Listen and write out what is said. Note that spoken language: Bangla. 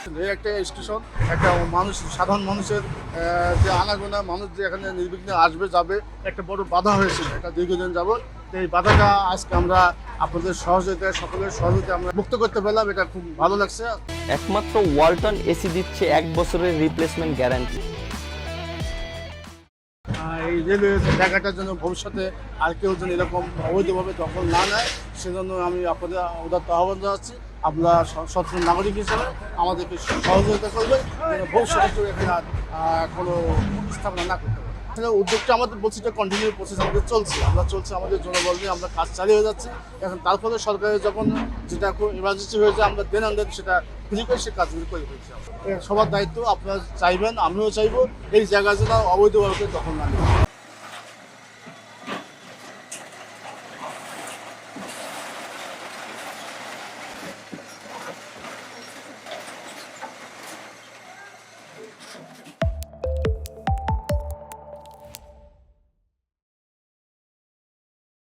এই একটা স্টেশন একটা মানুষ সাধারণ মানুষের যে আনাগোনা মানুষ যে এখানে নির্বিঘ্নে আসবে যাবে একটা বড় বাধা হয়েছিল এটা দীর্ঘদিন যাবত তো এই বাধাটা আজকে আমরা আপনাদের সহযোগিতায় সকলের সহযোগিতা আমরা মুক্ত করতে পারলাম এটা খুব ভালো লাগছে। একমাত্র ওয়ালটন এসি দিচ্ছে এক বছরের রিপ্লেসমেন্ট গ্যারান্টি এই রেলওয়ে জায়গাটার জন্য ভবিষ্যতে আর কেউ যেন এরকম অবৈধভাবে দখল না নেয় সেজন্য আমি আপনাদের উদাত্ত আহ্বান জানাচ্ছি। আপনারা সচেতন নাগরিক হিসেবে আমাদেরকে সহযোগিতা করবেন ভবিষ্যতে এখানে আর কোনো স্থাপনা না করতে আসলে উদ্যোগটা আমাদের বলছি যে কন্টিনিউ প্রসেস আমাদের চলছে। আমরা চলছে আমাদের জনবল নিয়ে, আমরা কাজ চালিয়ে যাচ্ছি। এখন তার ফলে সরকারের যখন যেটা খুব ইমার্জেন্সি হয়েছে, আমরা দেন আন্দাজ সেটা ফ্রি করে সে কাজগুলো করে ফেলছি সবার দায়িত্ব আপনারা চাইবেন, আমিও চাইব। এই জায়গা যেন অবৈধভাবে দখল না